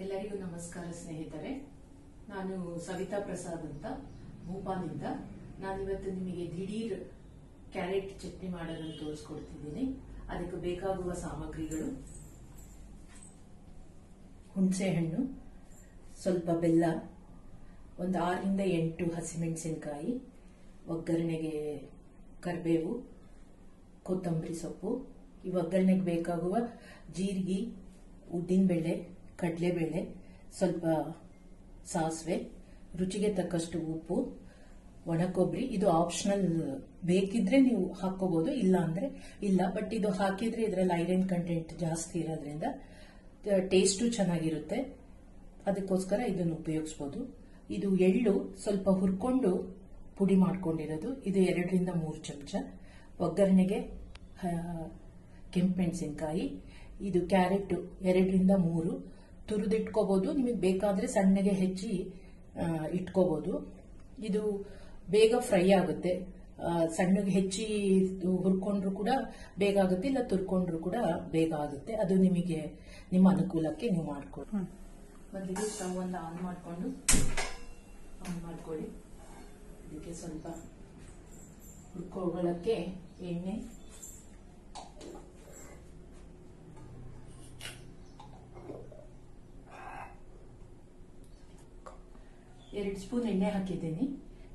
ಎಲ್ಲರಿಗೂ ನಮಸ್ಕಾರ ಸ್ನೇಹಿತರೆ. ನಾನು ಸವಿತಾ ಪ್ರಸಾದ್ ಅಂತ, ಭೂಪಾಲಿಂದ. ನಾನಿವತ್ತು ನಿಮಗೆ ದಿಢೀರ್ ಕ್ಯಾರೆಟ್ ಚಟ್ನಿ ಮಾಡೋದನ್ನು ತೋರಿಸ್ಕೊಡ್ತಿದ್ದೀನಿ. ಅದಕ್ಕೆ ಬೇಕಾಗುವ ಸಾಮಗ್ರಿಗಳು. ಹುಣಸೆಹಣ್ಣು, ಸ್ವಲ್ಪ ಬೆಲ್ಲ, ಒಂದು ಆರರಿಂದ ಎಂಟು ಹಸಿಮೆಣಸಿನಕಾಯಿ, ಒಗ್ಗರಣೆಗೆ ಕರಿಬೇವು, ಕೊತ್ತಂಬರಿ ಸೊಪ್ಪು. ಈ ಒಗ್ಗರಣೆಗೆ ಬೇಕಾಗುವ ಜೀರಿಗೆ, ಉದ್ದಿನಬೇಳೆ ಕಡಲೆಬೇಳೆ, ಸ್ವಲ್ಪ ಸಾಸಿವೆ, ರುಚಿಗೆ ತಕ್ಕಷ್ಟು ಉಪ್ಪು ಒಣ ಕೊಬ್ಬರಿ ಇದು ಆಪ್ಷನಲ್ ಬೇಕಿದ್ರೆ ನೀವು ಹಾಕೋಬಹುದು ಇಲ್ಲ ಅಂದ್ರೆ ಇಲ್ಲ. ಬಟ್ ಇದು ಹಾಕಿದ್ರೆ ಇದರಲ್ಲಿ ಐರನ್ ಕಂಟೆಂಟ್ ಜಾಸ್ತಿ ಇರೋದ್ರಿಂದ ಟೇಸ್ಟು ಚೆನ್ನಾಗಿರುತ್ತೆ. ಅದಕ್ಕೋಸ್ಕರ ಇದನ್ನು ಉಪಯೋಗಿಸ್ಬೋದು. ಇದು ಎಳ್ಳು ಸ್ವಲ್ಪ ಹುರ್ಕೊಂಡು ಪುಡಿ ಮಾಡ್ಕೊಂಡಿರೋದು. ಇದು ಎರಡರಿಂದ ಮೂರು ಚಮಚ. ಒಗ್ಗರಣೆಗೆ ಕೆಂಪು ಮೆಣಸಿನಕಾಯಿ. ಇದು ಕ್ಯಾರೆಟ್ ಎರಡರಿಂದ ಮೂರು. ತುರಿದಿಟ್ಕೋಬಹುದು ನಿಮಗೆ ಬೇಕಾದ್ರೆ ಸಣ್ಣಗೆ ಹೆಚ್ಚಿ ಇಟ್ಕೋಬೋದು. ಇದು ಬೇಗ ಫ್ರೈ ಆಗುತ್ತೆ. ಸಣ್ಣಗೆ ಹೆಚ್ಚಿ ಹುರ್ಕೊಂಡ್ರು ಕೂಡ ಬೇಗ ಆಗುತ್ತೆ, ಇಲ್ಲ ತುರ್ಕೊಂಡ್ರು ಕೂಡ ಬೇಗ ಆಗುತ್ತೆ. ಅದು ನಿಮಗೆ ನಿಮ್ಮ ಅನುಕೂಲಕ್ಕೆ ನೀವು ಮಾಡ್ಕೊಳ್ಳಿ ಮೊದಲಿಗೆ ಸ್ಟವ್ ಒಂದು ಆನ್ ಮಾಡಿಕೊಂಡು ಆನ್ ಮಾಡ್ಕೊಳ್ಳಿ. ಇದಕ್ಕೆ ಸ್ವಲ್ಪ ಹುರ್ಕೊಳ್ಳೋಕ್ಕೆ ಎಣ್ಣೆ ಎರಡು ಸ್ಪೂನ್ ಎಣ್ಣೆ ಹಾಕಿದ್ದೀನಿ.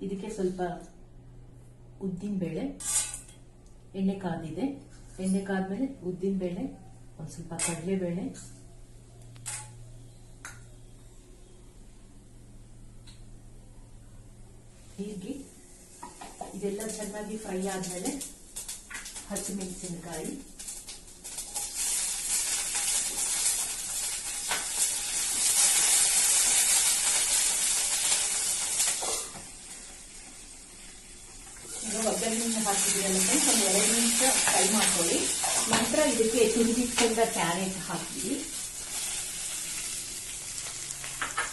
ಇದಕ್ಕೆ ಸ್ವಲ್ಪ ಉದ್ದಿನ ಬೇಳೆ, ಎಣ್ಣೆ ಕಾದಿದೆ. ಎಣ್ಣೆ ಕಾದ್ಮೇಲೆ ಉದ್ದಿನ ಬೇಳೆ, ಒಂದು ಸ್ವಲ್ಪ ಕಡಲೆಬೇಳೆ. ಹೀಗೆ ಇದೆಲ್ಲ ಚೆನ್ನಾಗಿ ಫ್ರೈ ಆದ್ಮೇಲೆ ಹಸಿಮೆಣಸಿನಕಾಯಿ ಈಗ ಒಗ್ಗರಣೆ ಹಾಕಿದ್ರಲ್ಲ ಫ್ರೆಂಡ್ಸ್ ಒಂದು ಎರಡು ನಿಮಿಷ ಫ್ರೈ ಮಾಡ್ಕೊಳ್ಳಿ. ನಂತರ ಇದಕ್ಕೆ ತುರಿದಿಟ್ಕೊಂಡ ಕ್ಯಾರೆಟ್ ಹಾಕಿ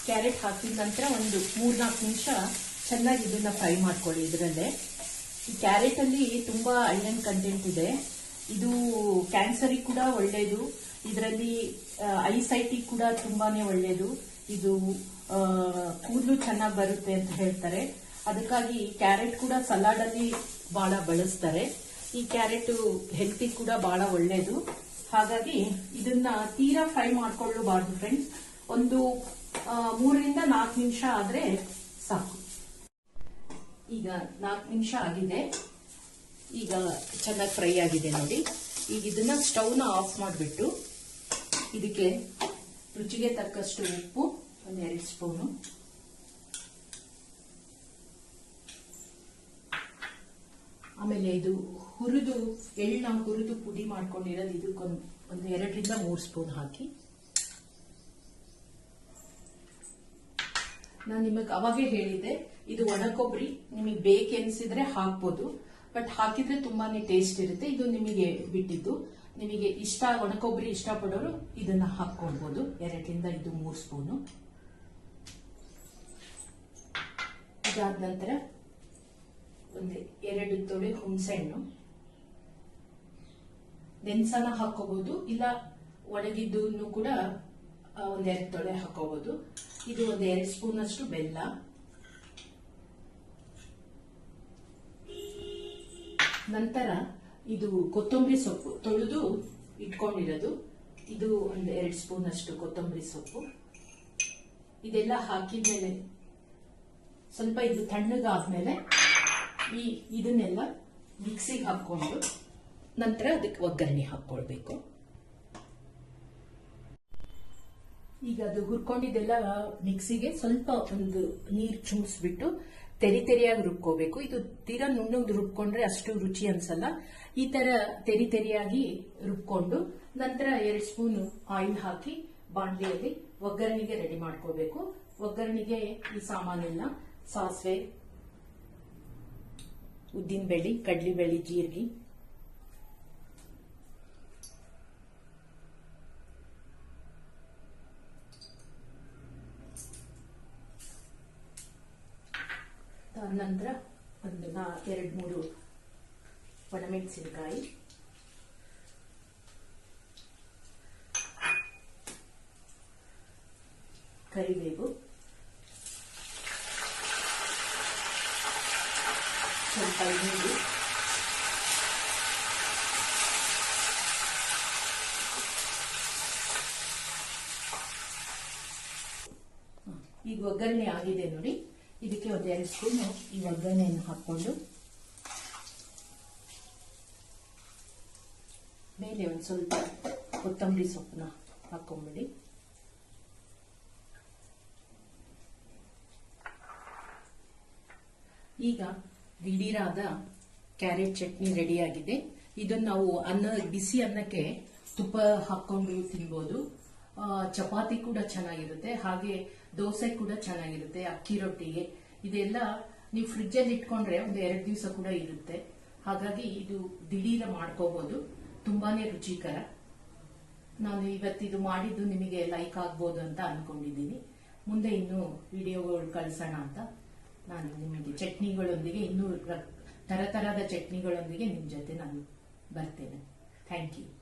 ಕ್ಯಾರೆಟ್ ಹಾಕಿದ ನಂತರ ಒಂದು ಮೂರ್ನಾಲ್ಕು ನಿಮಿಷ ಚೆನ್ನಾಗಿ ಇದನ್ನ ಫ್ರೈ ಮಾಡ್ಕೊಳ್ಳಿ ಇದರಲ್ಲೇ. ಈ ಕ್ಯಾರೆಟ್ ಅಲ್ಲಿ ತುಂಬಾ ಐರನ್ ಕಂಟೆಂಟ್ ಇದೆ. ಇದು ಕ್ಯಾನ್ಸರಿಗೆ ಕೂಡ ಒಳ್ಳೆಯದು ಇದರಲ್ಲಿ ಐಸೈಟಿಗೆ ಕೂಡ ತುಂಬಾನೇ ಒಳ್ಳೆಯದು ಇದು ಕೂದಲು ಚೆನ್ನಾಗಿ ಬರುತ್ತೆ ಅಂತ ಹೇಳ್ತಾರೆ. ಅದಕ್ಕಾಗಿ ಕ್ಯಾರೆಟ್ ಕೂಡ ಸಲಾಡ್ ಅಲ್ಲಿ ಬಹಳ ಬಳಸ್ತಾರೆ. ಈ ಕ್ಯಾರೆಟ್ ಹೆಲ್ತಿ ಕೂಡ ಬಹಳ ಒಳ್ಳೆಯದು ಹಾಗಾಗಿ ಇದನ್ನ ತೀರಾ ಫ್ರೈ ಮಾಡ್ಕೊಳ್ಳಬಾರ್ದು ಫ್ರೆಂಡ್ಸ್ ಒಂದು ಮೂರರಿಂದ ನಾಲ್ಕು ನಿಮಿಷ ಆದ್ರೆ ಸಾಕು. ಈಗ ನಾಲ್ಕು ನಿಮಿಷ ಆಗಿದೆ. ಈಗ ಚೆನ್ನಾಗಿ ಫ್ರೈ ಆಗಿದೆ ನೋಡಿ. ಈಗ ಇದನ್ನ ಸ್ಟವ್ನ ಆಫ್ ಮಾಡಿಬಿಟ್ಟು ಇದಕ್ಕೆ ರುಚಿಗೆ ತಕ್ಕಷ್ಟು ಉಪ್ಪು ಒಂದು ಎರಡು ಸ್ಪೂನು. ಆಮೇಲೆ ಇದು ಹುರಿದು ನಾವು ಹುರಿದು ಪುಡಿ ಮಾಡ್ಕೊಂಡಿರೋದು ಇದಕ್ಕೊಂದು ಒಂದು ಎರಡರಿಂದ ಮೂರು ಸ್ಪೂನ್ ಹಾಕಿ. ನಾನು ನಿಮಗೆ ಅವಾಗೇ ಹೇಳಿದ್ದೆ, ಇದು ಒಣ ಕೊಬ್ಬರಿ ನಿಮಗೆ ಬೇಕೆನ್ಸಿದ್ರೆ ಹಾಕ್ಬೋದು. ಬಟ್ ಹಾಕಿದ್ರೆ ತುಂಬಾನೇ ಟೇಸ್ಟ್ ಇರುತ್ತೆ. ಇದು ನಿಮಗೆ ಬಿಟ್ಟಿದ್ದು. ನಿಮಗೆ ಇಷ್ಟ ಒಣ ಕೊಬ್ಬರಿ ಇಷ್ಟಪಡೋರು ಇದನ್ನ ಹಾಕ್ಕೊಳ್ಬೋದು. ಎರಡರಿಂದ ಇದು ಮೂರು ಸ್ಪೂನು. ಇದಾದ ನಂತರ ಒಂದು ಎರಡು ತೊಳೆ ಹುಣಸೆಹಣ್ಣು. ನೆನ್ಸನ ಹಾಕೋಬಹುದು ಇಲ್ಲ ಒಣಗಿದ್ದು ಕೂಡ ಒಂದೆರಡು ತೊಳೆ ಹಾಕೋಬಹುದು ಇದು ಒಂದು ಎರಡು ಸ್ಪೂನ್ ಅಷ್ಟು ಬೆಲ್ಲ. ನಂತರ ಇದು ಕೊತ್ತಂಬರಿ ಸೊಪ್ಪು ತೊಳೆದು ಇಟ್ಕೊಂಡಿರೋದು. ಇದು ಒಂದು ಎರಡು ಸ್ಪೂನ್ ಅಷ್ಟು ಕೊತ್ತಂಬರಿ ಸೊಪ್ಪು. ಇದೆಲ್ಲ ಹಾಕಿದ್ಮೇಲೆ ಸ್ವಲ್ಪ ಇದು ತಣ್ಣಗಾದ್ಮೇಲೆ ಈ ಇದನ್ನೆಲ್ಲ ಮಿಕ್ಸಿಗೆ ಹಾಕ್ಕೊಂಡು ನಂತರ ಅದಕ್ಕೆ ಒಗ್ಗರಣೆ ಹಾಕ್ಕೊಳ್ಬೇಕು. ಈಗ ಅದು ಹುರ್ಕೊಂಡಿದ್ದೆಲ್ಲ ಮಿಕ್ಸಿಗೆ ಸ್ವಲ್ಪ ಒಂದು ನೀರು ಚುಮ್ಸ್ಬಿಟ್ಟು ತೆರಿ ತೆರಿಯಾಗಿ ರುಬ್ಕೋಬೇಕು. ಇದು ತೀರಾ ನುಣ್ಣಗೆ ರುಬ್ಕೊಂಡ್ರೆ ಅಷ್ಟು ರುಚಿ ಅನ್ಸಲ್ಲ. ಈ ತರ ತೆರಿ ತೆರಿಯಾಗಿ ರುಬ್ಕೊಂಡು ನಂತರ ಎರಡು ಸ್ಪೂನ್ ಆಯಿಲ್ ಹಾಕಿ ಬಾಂಡ್ಲಿಯಲ್ಲಿ ಒಗ್ಗರಣೆಗೆ ರೆಡಿ ಮಾಡ್ಕೋಬೇಕು ಒಗ್ಗರಣೆಗೆ ಈ ಸಾಮಾನೆಲ್ಲ ಸಾಸಿವೆ ಉದ್ದಿನ ಬೆಳ್ಳಿ ಕಡ್ಲಿ ಬೆಳ್ಳಿ ಜೀರಿಗೆ. ನಂತರ ಒಂದು ನಾ ಎರಡು ಮೂರು ಒಣಮೆಣಸಿನಕಾಯಿ. ಕರಿಬೇವು. ಸ್ವಲ್ಪ ಈಗ ಒಗ್ಗರಣೆ ಆಗಿದೆ ನೋಡಿ. ಇದಕ್ಕೆ ಒಂದು ಎರಡು ಸ್ಪೂನು ಈ ಒಗ್ಗರಣೆಯನ್ನು ಹಾಕ್ಕೊಂಡು. ಮೇಲೆ ಒಂದು ಸ್ವಲ್ಪ ಕೊತ್ತಂಬರಿ ಸೊಪ್ಪನ್ನ ಹಾಕೊಂಬಿಡಿ. ಈಗ ದಿಢೀರಾದ ಕ್ಯಾರೆಟ್ ಚಟ್ನಿ ರೆಡಿಯಾಗಿದೆ. ಇದನ್ನು ನಾವು ಅನ್ನ, ಬಿಸಿ ಅನ್ನಕ್ಕೆ ತುಪ್ಪ ಹಾಕೊಂಡು ತಿನ್ಬೋದು. ಚಪಾತಿ ಕೂಡ ಚೆನ್ನಾಗಿರುತ್ತೆ. ಹಾಗೆ ದೋಸೆ ಕೂಡ ಚೆನ್ನಾಗಿರುತ್ತೆ, ಅಕ್ಕಿ ರೊಟ್ಟಿಗೆ. ಇದೆಲ್ಲ ನೀವು ಫ್ರಿಜ್ಜಲ್ಲಿ ಇಟ್ಕೊಂಡ್ರೆ ಒಂದು ಎರಡು ದಿವಸ ಕೂಡ ಇರುತ್ತೆ. ಹಾಗಾಗಿ ಇದು ದಿಢೀರ ಮಾಡ್ಕೋಬಹುದು ತುಂಬಾನೇ ರುಚಿಕರ. ನಾನು ಇವತ್ತಿದು ಮಾಡಿದ್ದು ನಿಮಗೆ ಲೈಕ್ ಆಗ್ಬೋದು ಅಂತ ಅನ್ಕೊಂಡಿದ್ದೀನಿ. ಮುಂದೆ ಇನ್ನು ವಿಡಿಯೋಗಳು ಕಳಿಸೋಣ ಅಂತ. ನಾನು ನಿಮಗೆ ಚಟ್ನಿಗಳೊಂದಿಗೆ ಇನ್ನೂ ತರ ತರತರದ ಚಟ್ನಿಗಳೊಂದಿಗೆ ನಿಮ್ಮ ಜೊತೆ ನಾನು ಬರ್ತೇನೆ. Thank you